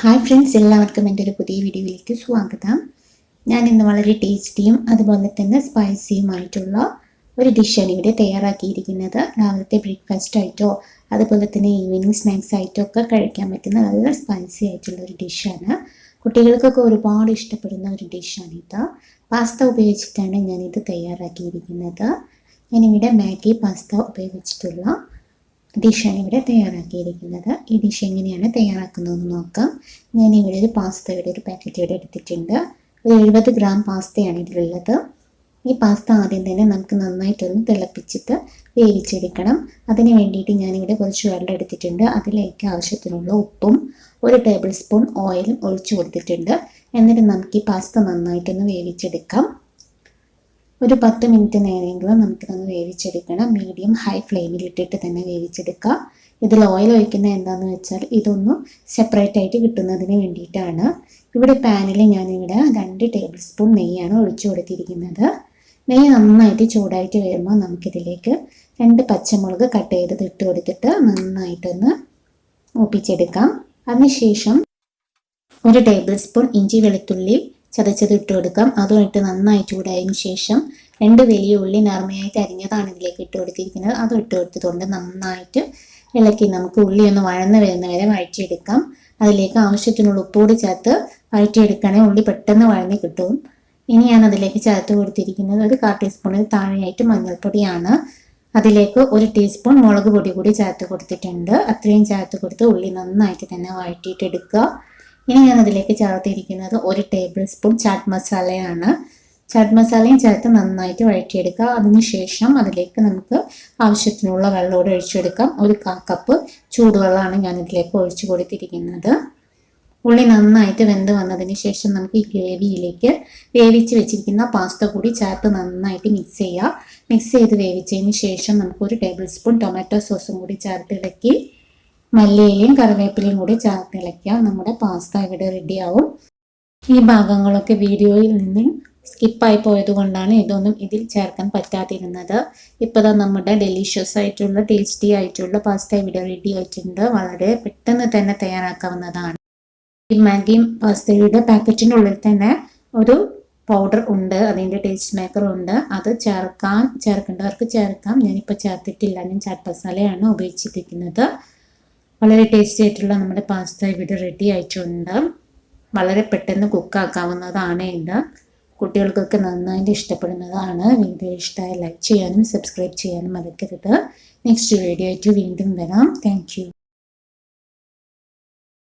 Hi friends എല്ലാവർക്കും എന്റെ ഒരു പുതിയ വീഡിയോയിലേക്ക് സ്വാഗതം. ഞാൻ ഇന്ന് വളരെ ടേസ്റ്റിയും അതുപോലെ തന്നെ സ്പൈസിയുമായിട്ടുള്ള ഒരു ഡിഷാണ് ഇവിടെ തയ്യാറാക്കിയിരിക്കുന്നത്. രാവിലത്തെ ബ്രേക്ക്ഫാസ്റ്റ് ആയിട്ടോ അതുപോലെ തന്നെ ഈവനിങ് സ്നാക്സ് ആയിട്ടോ ഒക്കെ കഴിക്കാൻ പറ്റുന്ന നല്ല സ്പൈസി ആയിട്ടുള്ള ഒരു ഡിഷാണ് കുട്ടികൾക്കൊക്കെ ഒരുപാട് ഇഷ്ടപ്പെടുന്ന ഒരു ഡിഷാണിത് പാസ്ത ഉപയോഗിച്ചിട്ടാണ് ഞാനിത് തയ്യാറാക്കിയിരിക്കുന്നത്. ഞാനിവിടെ മാഗി പാസ്ത ഉപയോഗിച്ചിട്ടുള്ള ഡിഷാണ് ഇവിടെ തയ്യാറാക്കിയിരിക്കുന്നത്. ഈ ഡിഷ് എങ്ങനെയാണ് തയ്യാറാക്കുന്നതെന്ന് നോക്കാം. ഞാൻ ഇവിടെ ഒരു പാസ്തയുടെ ഒരു പാക്കറ്റ് ഇവിടെ എടുത്തിട്ടുണ്ട്. ഒരു എഴുപത് ഗ്രാം പാസ്തയാണ് ഇതിലുള്ളത്. ഈ പാസ്ത ആദ്യം തന്നെ നമുക്ക് നന്നായിട്ടൊന്ന് തിളപ്പിച്ചിട്ട് വേവിച്ചെടുക്കണം. അതിന് വേണ്ടിയിട്ട് ഞാനിവിടെ കുറച്ച് വെള്ളം എടുത്തിട്ടുണ്ട്. അതിലേക്ക് ആവശ്യത്തിനുള്ള ഉപ്പും ഒരു ടേബിൾ സ്പൂൺ ഓയിലും ഒഴിച്ചു കൊടുത്തിട്ടുണ്ട്. എന്നിട്ട് നമുക്ക് ഈ പാസ്ത നന്നായിട്ടൊന്ന് വേവിച്ചെടുക്കാം. ഒരു പത്ത് മിനിറ്റ് നേരമെങ്കിലും നമുക്കിതൊന്ന് വേവിച്ചെടുക്കണം. മീഡിയം ഹൈ ഫ്ലെയിമിൽ ഇട്ടിട്ട് തന്നെ വേവിച്ചെടുക്കുക. ഇതിൽ ഓയിൽ ഒഴിക്കുന്നത് എന്താണെന്ന് വെച്ചാൽ ഇതൊന്നും സെപ്പറേറ്റ് ആയിട്ട് കിട്ടുന്നതിന് വേണ്ടിയിട്ടാണ്. ഇവിടെ പാനിൽ ഞാനിവിടെ രണ്ട് ടേബിൾ സ്പൂൺ നെയ്യാണ് ഒഴിച്ചു കൊടുത്തിരിക്കുന്നത്. നെയ്യ് നന്നായിട്ട് ചൂടായിട്ട് വരുമ്പോൾ നമുക്കിതിലേക്ക് രണ്ട് പച്ചമുളക് കട്ട് ചെയ്ത് ഇട്ട് കൊടുത്തിട്ട് നന്നായിട്ടൊന്ന് ഒപ്പിച്ചെടുക്കാം അതിനുശേഷം ഒരു ടേബിൾ സ്പൂൺ ഇഞ്ചി വെളുത്തുള്ളി ചതച്ചത് ഇട്ട് കൊടുക്കാം. അതും ഇട്ട് നന്നായി ചൂടായതിനു ശേഷം രണ്ട് വലിയ ഉള്ളി നർമ്മയായിട്ട് അരിഞ്ഞതാണ് ഇതിലേക്ക് ഇട്ട് കൊടുത്തിരിക്കുന്നത്. അതും ഇട്ട് കൊടുത്തതുകൊണ്ട് നന്നായിട്ട് ഇളക്കി നമുക്ക് ഉള്ളി ഒന്ന് വഴന്ന് വരുന്ന വരെ വഴറ്റിയെടുക്കാം. അതിലേക്ക് ആവശ്യത്തിനുള്ള ഉപ്പോട് ചേർത്ത് വഴറ്റിയെടുക്കുകയാണെങ്കിൽ ഉള്ളി പെട്ടെന്ന് വഴന്ന് കിട്ടും. ഇനി ഞാൻ അതിലേക്ക് ചേർത്ത് കൊടുത്തിരിക്കുന്നത് ഒരു കാ ടീസ്പൂണിൽ താഴെയായിട്ട് മഞ്ഞൾപ്പൊടിയാണ്. അതിലേക്ക് ഒരു ടീസ്പൂൺ മുളക് പൊടി കൂടി ചേർത്ത് കൊടുത്തിട്ടുണ്ട്. അത്രയും ചേർത്ത് കൊടുത്ത് ഉള്ളി നന്നായിട്ട് തന്നെ വഴറ്റിയിട്ടെടുക്കുക ഇനി ഞാൻ അതിലേക്ക് ചേർത്തിരിക്കുന്നത്. ഒരു ടേബിൾ സ്പൂൺ ചാറ്റ് മസാലയാണ് ചാറ്റ് മസാലയും ചേർത്ത് നന്നായിട്ട് വഴറ്റിയെടുക്കുക. അതിനുശേഷം അതിലേക്ക് നമുക്ക് ആവശ്യത്തിനുള്ള വെള്ളമോടെ ഒഴിച്ചെടുക്കാം. ഒരു കാ കപ്പ് ചൂടുവെള്ളമാണ് ഞാൻ ഇതിലേക്ക് ഒഴിച്ചു കൊടുത്തിരിക്കുന്നത്. ഉള്ളി നന്നായിട്ട് വെന്ത് വന്നതിന് ശേഷം നമുക്ക് ഈ ഗ്രേവിയിലേക്ക് വേവിച്ച് വെച്ചിരിക്കുന്ന പാസ്ത കൂടി ചേർത്ത് നന്നായിട്ട് മിക്സ് ചെയ്യുക. മിക്സ് ചെയ്ത് വേവിച്ചതിന് ശേഷം നമുക്ക് ഒരു ടേബിൾ സ്പൂൺ ടൊമാറ്റോ സോസും കൂടി ചേർത്ത് മല്ലിയിലയും കറിവേപ്പിലയും കൂടി ചേർത്തിളക്കിയാൽ നമ്മുടെ പാസ്ത ഇവിടെ റെഡിയാവും. ഈ ഭാഗങ്ങളൊക്കെ വീഡിയോയിൽ നിന്ന് സ്കിപ്പായി പോയത് കൊണ്ടാണ് ഇതൊന്നും ഇതിൽ ചേർക്കാൻ പറ്റാതിരുന്നത്. ഇപ്പോൾ നമ്മുടെ ഡെലീഷ്യസ് ആയിട്ടുള്ള ടേസ്റ്റി ആയിട്ടുള്ള പാസ്ത ഇവിടെ റെഡി ആയിട്ടുണ്ട്. വളരെ പെട്ടെന്ന് തന്നെ തയ്യാറാക്കാവുന്നതാണ്. ഈ മാഗി പാസ്തയുടെ പാക്കറ്റിനുള്ളിൽ തന്നെ ഒരു പൗഡർ ഉണ്ട് അതിന്റെ ടേസ്റ്റ് മേക്കർ ഉണ്ട്. അത് ചേർക്കാൻ ചേർക്കേണ്ടവർക്ക് ചേർക്കാം. ഞാനിപ്പോൾ ചേർത്തിട്ടില്ല. ഞാൻ ചാട്ട് മസാലയാണ് ഉപയോഗിച്ചിരിക്കുന്നത്. വളരെ ടേസ്റ്റി ആയിട്ടുള്ള നമ്മുടെ പാസ്ത ഇവിടെ റെഡി ആയിട്ടുണ്ട്. വളരെ പെട്ടെന്ന് കുക്കാക്കാവുന്നതാണ് ഇത്. കുട്ടികൾക്കൊക്കെ നന്നായിട്ട് ഇഷ്ടപ്പെടുന്നതാണ്. വീഡിയോ ഇഷ്ടമായി ലൈക്ക് ചെയ്യാനും സബ്സ്ക്രൈബ് ചെയ്യാനും മറക്കരുത്. നെക്സ്റ്റ് വീഡിയോ ആയിട്ട് വീണ്ടും വരാം. താങ്ക്